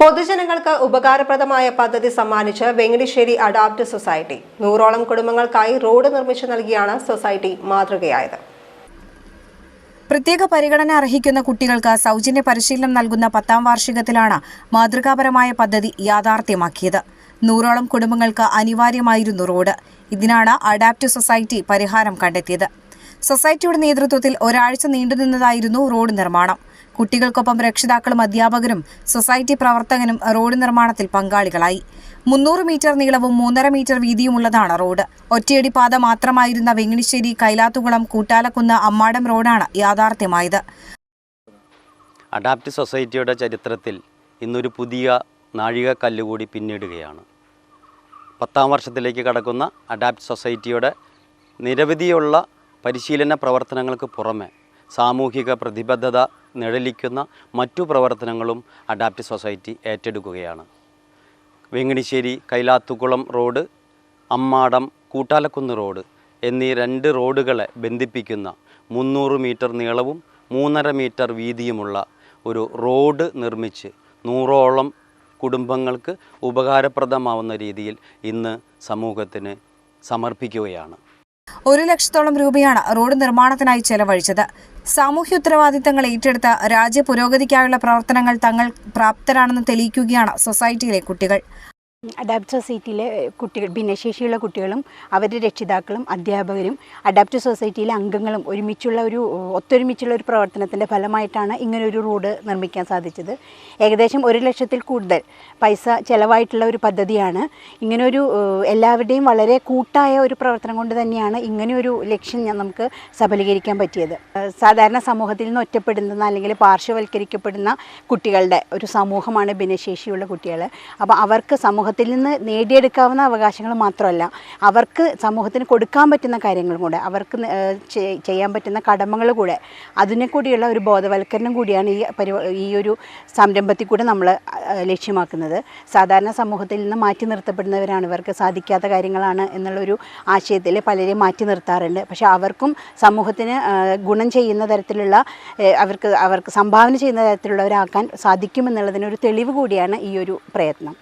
പൊതുജനങ്ങൾക്ക് ഉപകാരപ്രദമായ പദ്ധതി സമ്മാനിച്ച് വെങ്ങടിശ്ശേരി അഡാപ്റ്റ് സൊസൈറ്റി. നൂറോളം കുടുംബങ്ങൾക്കായി റോഡ് നിർമ്മിച്ചു നൽകിയാണ് സൊസൈറ്റി മാതൃകയായത്. പ്രത്യേക പരിഗണന അർഹിക്കുന്ന കുട്ടികൾക്ക് സൗജന്യ പരിശീലനം നൽകുന്ന പത്താം വാർഷികത്തിലാണ് മാതൃകാപരമായ പദ്ധതി യാഥാർത്ഥ്യമാക്കിയത്. നൂറോളം കുടുംബങ്ങൾക്ക് അനിവാര്യമായിരുന്നു റോഡ്. ഇതിനാണ് അഡാപ്റ്റ് സൊസൈറ്റി പരിഹാരം കണ്ടെത്തിയത്. സൊസൈറ്റിയുടെ നേതൃത്വത്തിൽ ഒരാഴ്ച നീണ്ടുനിന്നതായിരുന്നു റോഡ് നിർമ്മാണം. കുട്ടികൾക്കൊപ്പം രക്ഷിതാക്കളും അധ്യാപകരും സൊസൈറ്റി പ്രവർത്തകനും റോഡ് നിർമ്മാണത്തിൽ പങ്കാളികളായി. മുന്നൂറ് മീറ്റർ നീളവും മൂന്നര മീറ്റർ വീതിയുമുള്ളതാണ് റോഡ്. ഒറ്റയടി പാത മാത്രമായിരുന്ന വെങ്ങിണിശ്ശേരി കൈലാത്തുകുളം കൂട്ടാലക്കുന്ന് അമ്മാടം റോഡാണ് യാഥാർത്ഥ്യമായത്. അഡാപ്റ്റ് സൊസൈറ്റിയുടെ ചരിത്രത്തിൽ ഇന്നൊരു പുതിയ നാഴിക കല്ലുകൂടി പിന്നിടുകയാണ്. പത്താം വർഷത്തിലേക്ക് കടക്കുന്ന അഡാപ്റ്റ് സൊസൈറ്റിയുടെ നിരവധിയുള്ള പരിശീലന പ്രവർത്തനങ്ങൾക്ക് പുറമെ സാമൂഹിക പ്രതിബദ്ധത നിഴലിക്കുന്ന മറ്റു പ്രവർത്തനങ്ങളും അഡാപ്റ്റ് സൊസൈറ്റി ഏറ്റെടുക്കുകയാണ്. വെങ്ങണിശ്ശേരി കൈലാത്തുകുളം റോഡ് അമ്മാടം കൂട്ടാലക്കുന്ന് റോഡ് എന്നീ രണ്ട് റോഡുകളെ ബന്ധിപ്പിക്കുന്ന മുന്നൂറ് മീറ്റർ നീളവും മൂന്നര മീറ്റർ വീതിയുമുള്ള ഒരു റോഡ് നിർമ്മിച്ച് നൂറോളം കുടുംബങ്ങൾക്ക് ഉപകാരപ്രദമാവുന്ന രീതിയിൽ ഇന്ന് സമൂഹത്തിന് സമർപ്പിക്കുകയാണ്. ഒരു ലക്ഷത്തോളം രൂപയാണ് റോഡ് നിർമ്മാണത്തിനായി ചെലവഴിച്ചത്. സാമൂഹ്യ ഉത്തരവാദിത്തങ്ങൾ ഏറ്റെടുത്ത രാജ്യ പുരോഗതിക്കായുള്ള പ്രവർത്തനങ്ങൾ തങ്ങൾ പ്രാപ്തരാണെന്ന് തെളിയിക്കുകയാണ് സൊസൈറ്റിയിലെ കുട്ടികൾ. അഡാപ്റ്റ് സൊസൈറ്റിയിലെ കുട്ടികൾ ഭിന്നശേഷിയുള്ള കുട്ടികളും അവരുടെ രക്ഷിതാക്കളും അധ്യാപകരും അഡാപ്റ്റ് സൊസൈറ്റിയിലെ അംഗങ്ങളും ഒരുമിച്ചുള്ള ഒരു ഒത്തൊരുമിച്ചുള്ള ഒരു പ്രവർത്തനത്തിന്റെ ഫലമായിട്ടാണ് ഇങ്ങനെ ഒരു റോഡ് നിർമ്മിക്കാൻ സാധിച്ചത്. ഏകദേശം ഒരു ലക്ഷത്തിൽ കൂടുതൽ പൈസ ചിലവായിട്ടുള്ള ഒരു പദ്ധതിയാണ്. ഇങ്ങനൊരു എല്ലാവരുടെയും വളരെ കൂട്ടായ ഒരു പ്രവർത്തനം കൊണ്ട് തന്നെയാണ് ഇങ്ങനെയൊരു ലക്ഷ്യം നമുക്ക് സഫലീകരിക്കാൻ പറ്റിയത്. സാധാരണ സമൂഹത്തിൽ നിന്ന് ഒറ്റപ്പെടുന്ന അല്ലെങ്കിൽ പാർശ്വവൽക്കരിക്കപ്പെടുന്ന കുട്ടികളുടെ ഒരു സമൂഹമാണ് ഭിന്നശേഷിയുള്ള കുട്ടികൾ അപ്പോൾ അവർക്ക് സമൂഹത്തിൽ നിന്ന് നേടിയെടുക്കാവുന്ന അവകാശങ്ങൾ മാത്രമല്ല അവർക്ക് സമൂഹത്തിന് കൊടുക്കാൻ പറ്റുന്ന കാര്യങ്ങളും കൂടെ അവർക്ക് ചെയ്യാൻ പറ്റുന്ന കടമകൾ കൂടെ അതിനെ കൂടിയുള്ള ഒരു ബോധവൽക്കരണം കൂടിയാണ് ഈ പരി ഈ ഒരു സംരംഭത്തിൽ കൂടെ നമ്മൾ ലക്ഷ്യമാക്കുന്നത്. സാധാരണ സമൂഹത്തിൽ നിന്ന് മാറ്റി നിർത്തപ്പെടുന്നവരാണ് ഇവർക്ക് സാധിക്കാത്ത കാര്യങ്ങളാണ് എന്നുള്ളൊരു ആശയത്തിൽ പലരെയും മാറ്റി നിർത്താറുണ്ട്. പക്ഷെ അവർക്കും സമൂഹത്തിന് ഗുണം ചെയ്യുന്ന തരത്തിലുള്ള അവർക്ക് അവർക്ക് സംഭാവന ചെയ്യുന്ന തരത്തിലുള്ളവരാക്കാൻ സാധിക്കുമെന്നുള്ളതിനൊരു തെളിവ് കൂടിയാണ് ഈ ഒരു പ്രയത്നം.